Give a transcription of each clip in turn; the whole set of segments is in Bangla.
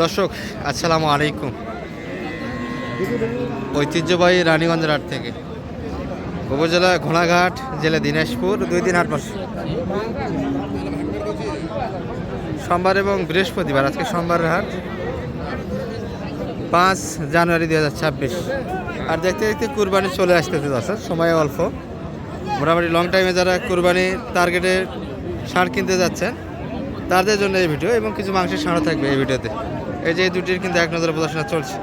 দর্শক, আসসালামু আলাইকুম। ঐতিহ্যবাহী রানীগঞ্জের হাট থেকে। উপজেলা ঘোড়াঘাট, জেলা দিনাজপুর, দুই দিন হাট বসে সোমবার এবং বৃহস্পতিবার, আজকে সোমবারের হাট। পাঁচ জানুয়ারি দুই হাজার ছাব্বিশ। আর দেখতে দেখতে কুরবানি চলে আসতেছে দর্শক, সময় অল্প। মোটামুটি লং টাইমে যারা কুরবানি টার্গেটে সার কিনতে যাচ্ছেন, তাদের জন্য এই ভিডিও এবং কিছু মাংসের সারও থাকবে এই ভিডিওতে এই যে দুটির কিন্তু এক নজরে প্রদর্শনা চলছে।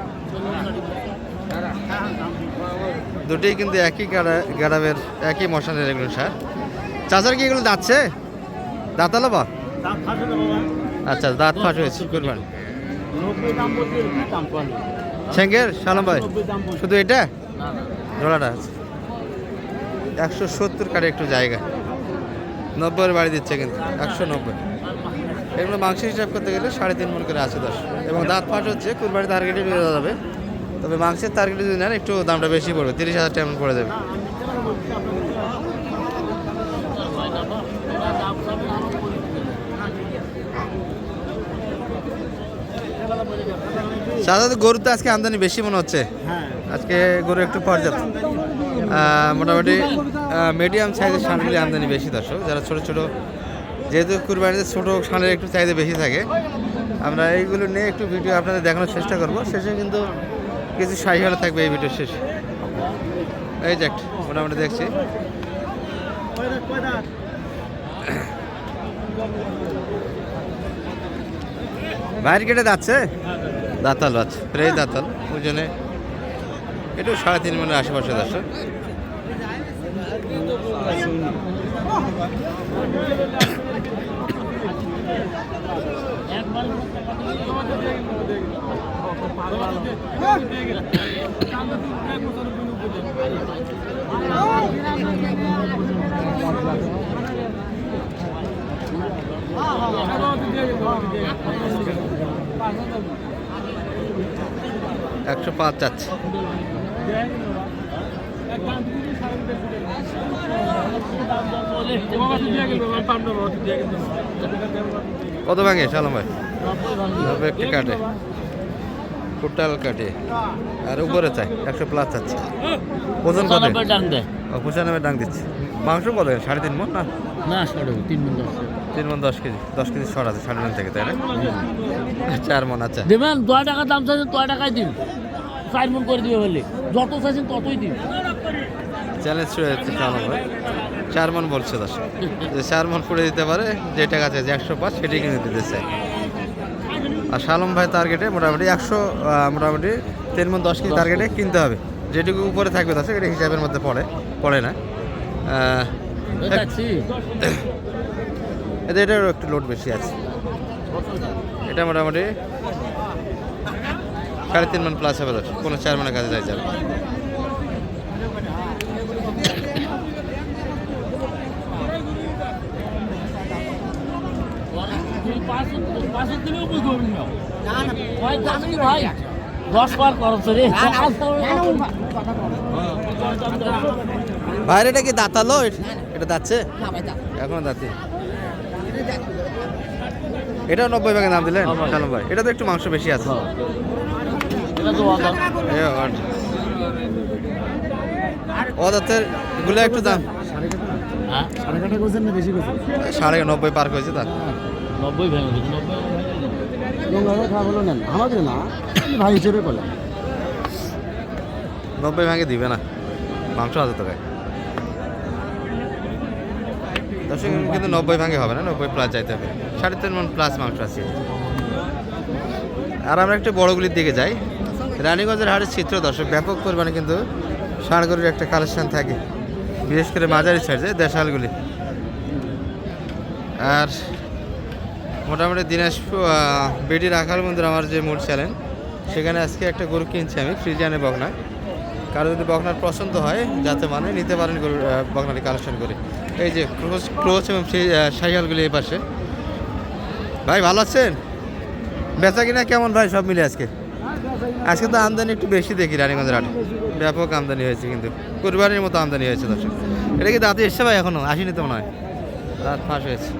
দুটি কিন্তু একই গাড়া- গাড়াবের, একই মশানের এগুলো সার। চাচার কি এগুলো যাচ্ছে দাঁতালো বা? আচ্ছা দাঁত ফাঁস হয়েছে, কুরবানি। সেঙ্গের সালাম ভাই শুধু এটা? জোড়াটা আছে। একশো সত্তর কাটে একটু জায়গা। নব্বইয়ের বাড়ি দিচ্ছে কিন্তু, একশো নব্বই। এগুলো মাংস হিসাব করতে গেলে সাড়ে তিন মন করে আছে দশ। এবং দাঁত ফাট হচ্ছে কুরবানি টার্গেটে বেরো যাবে। তবে মাংসের টার্গেটে যদি নেন, একটু দামটা বেশি পড়বে, তিরিশ হাজার টাকা পড়ে যাবে। সাধারণত গরুর তো আজকে আমদানি বেশি মনে হচ্ছে। আজকে গরু একটু পর্যাপ্ত। মোটামুটি মিডিয়াম সাইজের ষাঁড়গুলি আমদানি বেশি দর্শক। যারা ছোট ছোট যেহেতু কুরবানিতে ছোটো ষাঁড়ের একটু চাহিদা বেশি থাকে, আমরা এইগুলো নিয়ে একটু ভিডিও আপনাদের দেখানোর চেষ্টা করব। শেষে কিন্তু কিছু সাহি হলে থাকবে এই ভিডিও শেষে। এই যে একটা মোটামুটি দেখছি। বাইরে কেটে যাচ্ছে? দাঁতাল আছে প্রায় দাঁতাল, ওই জন্যে একটু সাড়ে তিন মনের আশেপাশে দর্শক। একশো পাঁচ যাচ্ছে। কত ভাঙে? সালাম ভাই কাটে ফুটাল কাটে। আর উপরে চাই একশো প্লাস চাচ্ছে। ওজন কত? ও, পঁচানব্বই ডাং দিচ্ছে। মাংস কত? সাড়ে তিন মন না? না তিন মিনিট তিন মন দশ কেজি দশ কেজি শর্ট আছে সাড়ে তিন থেকে তাই না? চার মন আচ্ছা দেবেন দশ টাকা দাম চাইছেন দশ টাকায় দিন। চার মন করে দিবে বলে। যত চাইছেন ততই দিন। চ্যালেঞ্জ হচ্ছে সালাম ভাই। চার মন বলছে দশ। যে চার মন করে দিতে পারে যে টাকা আছে যে একশো পাঁচ সেটাই কিনে দিতে চাই আর শালম ভাই টার্গেটে মোটামুটি একশো মোটামুটি তিন মন দশ কেজি টার্গেটে কিনতে হবে। যেটুকু উপরে থাকবে দশ এটা হিসাবের মধ্যে পড়ে পড়ে না। এতে এটারও একটু লোড বেশি আছে। এটা মোটামুটি সাড়ে তিন মন প্লাস হবে কোনো চার মনের কাছে যাই যাবে দশ বার রে। এটা কি দাঁতালো এটা দাঁতছে? এখনও দাঁতি এটাও নব্বই ভাগে দাম দিলেন? ভাই এটা তো একটু মাংস বেশি আছে। এটা। ও দাঁতেরগুলো একটু দাম। হ্যাঁ। সাড়ে নব্বই পার হয়েছে তার নব্বই ভেঙে গেছে নব্বই খাওয়া বলো নেন। আমাদের না ভাই হিসেবে করলাম নব্বই ভাগে দিবে না। মাংস আছে তো দর্শক কিন্তু নব্বই ভাগে হবে না নব্বই প্লাস যাইতে হবে। সাড়ে তিন মন প্লাস মাংস আছে। আর আমরা একটু বড়গুলির দিকে যাই। রানীগঞ্জের হাটের চিত্র দর্শক ব্যাপক পরিমাণে কিন্তু ষাঁড় গরুর একটা কালেকশন থাকে। বিশেষ করে মাঝারি সাইজে দেশালগুলি। আর মোটামুটি দিনাজপুর বেডি রাখাল মন্দির আমার যে মূল চ্যানেল, সেখানে আজকে একটা গরু কিনছি আমি ফ্রিজিয়ানে বকনা। কারও যদি বকনার পছন্দ হয়, যাতে মানে নিতে পারেন গরু বকনাটি কালেকশন করে। এই যে ক্রোচ ক্লোজ এবং সাইকেলগুলি এই পাশে। ভাই, ভালো আছেন? বেচা কিনা কেমন ভাই সব মিলে আজকে? আজকে তো আমদানি একটু বেশি দেখি রানীগঞ্জের হাটে। ব্যাপক আমদানি হয়েছে কিন্তু। কুরবানির মতো আমদানি হয়েছে দর্শক। এটা কি দাঁতে এসছে ভাই এখনও? আসেনি তো মনে হয়। দাঁত ফাঁস হয়েছে।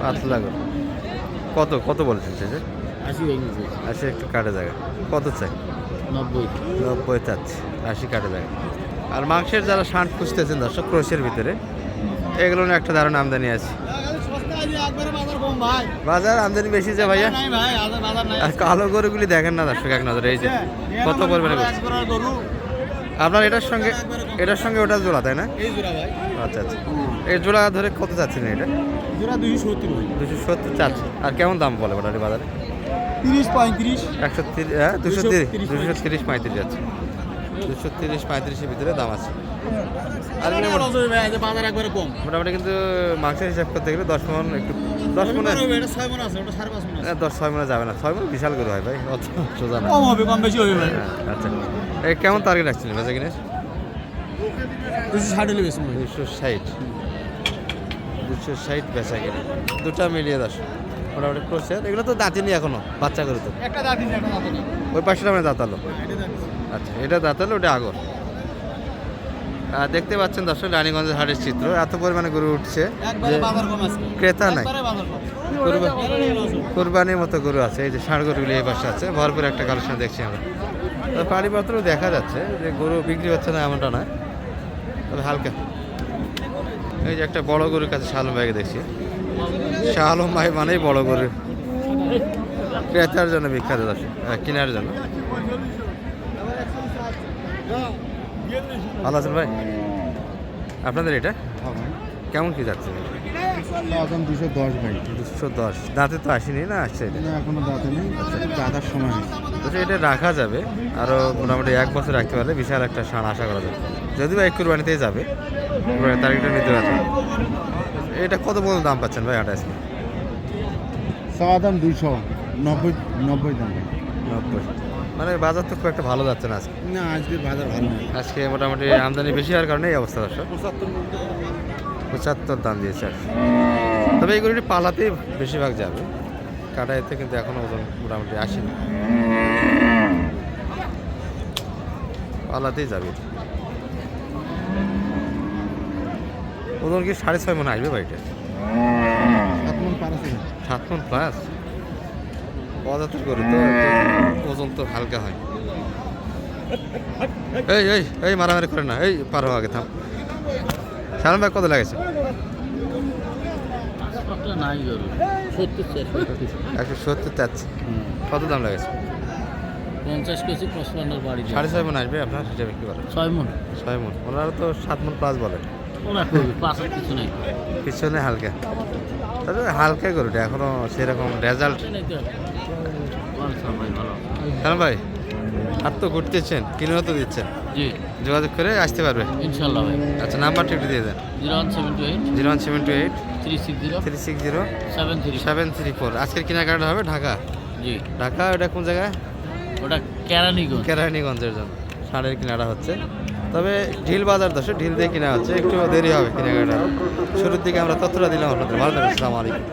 পাতলা করে কত কত বলেছেন সেটা আশি একটু কাটা জায়গা। কত চাই? নব্বই। নব্বই চাচ্ছি। আশি কাটা জায়গা। আর মাংসের যারা ষাঁট খুঁজতেছেন দর্শক ক্রোশের ভিতরে এগুলো একটা দারুণ আমদানি আছে। বাজার আমদানি বেশি যে ভাইয়া? আর কালো গরুগুলি দেখেন না দর্শক এক নজরে এই যে কত করবেন আপনার এটার সঙ্গে এটার সঙ্গে ওটা জোড়া তাই না? আচ্ছা আচ্ছা। এই জোড়া ধরে কত চাচ্ছেন এটা? দুশো সত্তর চাচ্ছে আর কেমন দাম বলে মোটামুটি বাজারে? তিরিশ পঁয়ত্রিশ। একশো তিরিশ হ্যাঁ দুশো তিরিশ 230, দুশো তিরিশ পঁয়ত্রিশ যাচ্ছে। দুশো তিরিশ পঁয়ত্রিশের ভিতরে দাম আছে। আর বাজার একবারে কম। মোটামুটি কিন্তু মাংসের হিসাব করতে গেলে দশ মন একটু দশ মনে দশ ছয় মনে যাবে না। ছয় মন বিশাল গরু হয় ভাই অত সোজা না। কম হবে কম বেশি হবে ভাই। হ্যাঁ, আচ্ছা। এই কেমন টার্গেট রাখছিলেন বেচা কিনে দুশো ষাট হলে বেশি দুশো ষাট। দুশো ষাট বেচা কিনে দুটা মিলিয়ে দশ। মোটামুটি ক্রোশের এগুলো তো দাঁতিনি এখনও বাচ্চা গরু তো। একটা ওই পাশটা মানে দাঁতালো। আচ্ছা এটা দাঁতালো ওটা আগর। দেখতে পাচ্ছেন দর্শক রানীগঞ্জের হাটের চিত্র। এত পরিমাণে গরু উঠছে আছে। ক্রেতা নাই। কুরবানির মতো গরু আছে। এই যে ষাঁড় গরুগুলি এই পাশে আছে ভরপুর একটা কালেকশন দেখছি আমরা। তবে পানিপত্র দেখা যাচ্ছে যে গরু বিক্রি হচ্ছে না এমনটা নয়। তবে হালকা। এই যে একটা বড় গরুর কাছে শালম ভাইকে দেখছি। শালম ভাই মানেই বড় গরু। ক্রেতার জন্য বিখ্যাত আহ, কেনার জন্য। ভালো আছেন ভাই আপনাদের এটা? কেমন কি যাচ্ছে? এখন দুশো দশ ভাই। দুশো দশ। দাঁতে তো আসেনি না আসছে এখনও দাঁতে নেই দাদার সময় নেই। তো এটা রাখা যাবে আরও মোটামুটি এক বছর রাখতে পারলে বিশাল একটা সার আশা করা যাবে। যদিও এক কুরবানিতেই যাবে তারিখটা নিতে পারবে। এটা কত পর্যন্ত দাম পাচ্ছেন ভাই আটা আজকে চাওয়া দাম দুইশো নব্বই নব্বই দাম। নব্বই। মানে বাজার তো খুব একটা ভালো যাচ্ছে না আজকে। না আজকে বাজার ভালো নেই। আজকে মোটামুটি আমদানি বেশি হওয়ার কারণে এই অবস্থা দর্শক। পঁচাত্তর দাম দিয়েছে। তবে এইগুলি পালাতেই বেশিরভাগ যাবে। কাটাইতে কিন্তু এখনও ওজন মোটামুটি আসেনি। পালাতেই যাবে। ওজন কি সাড়ে ছয় মনে আসবে বাড়িটা মন সাত মন প্লাস পঁচাত্তর করে তো ওজন তো হালকা হয়। এই এই এই মারামারি করে না এই পারো আগে থাম। সালাম ভাই কত লাগেছে? একশো সত্তর চাচ্ছে। কত দাম লাগেছে? পঞ্চাশ কেজি পঁচপান্নর বাড়ি সাড়ে ছয় মন আসবে আপনার? হিসাবে কি বলেন? ছয় মন। ছয় মন। ওনারা তো সাত মন ওরা কিছু নেই। পিছনে হালকা। হালকা গরুটা এখনও সেরকম রেজাল্ট সালাম ভাই আর তো ঘুরতেছেন কিনেও তো দিচ্ছেন। জি। যোগাযোগ করে আসতে পারবে? ইনশাল্লাহ ভাই। আচ্ছা নাম্বারটা একটু দিয়ে দেন। Zero one seven two eight. Zero one seven two eight. Three six zero. Three six zero. Seven three seven three four. আজকের কেনাকাটা হবে ঢাকা? জি। ঢাকা ওটা কোন জায়গায়? ওটা কেরানীগঞ্জ। কেরানীগঞ্জের জন্য। ষাঁড়ের কেনাটা হচ্ছে। তবে ঢিল বাজার দশে ঢিল দিয়ে কেনা হচ্ছে। একটু দেরি হবে কেনাকাটা। শুরুর দিকে আমরা তথ্যটা দিলাম আপনাদের। ভালো থাকবেন আসসালামু আলাইকুম।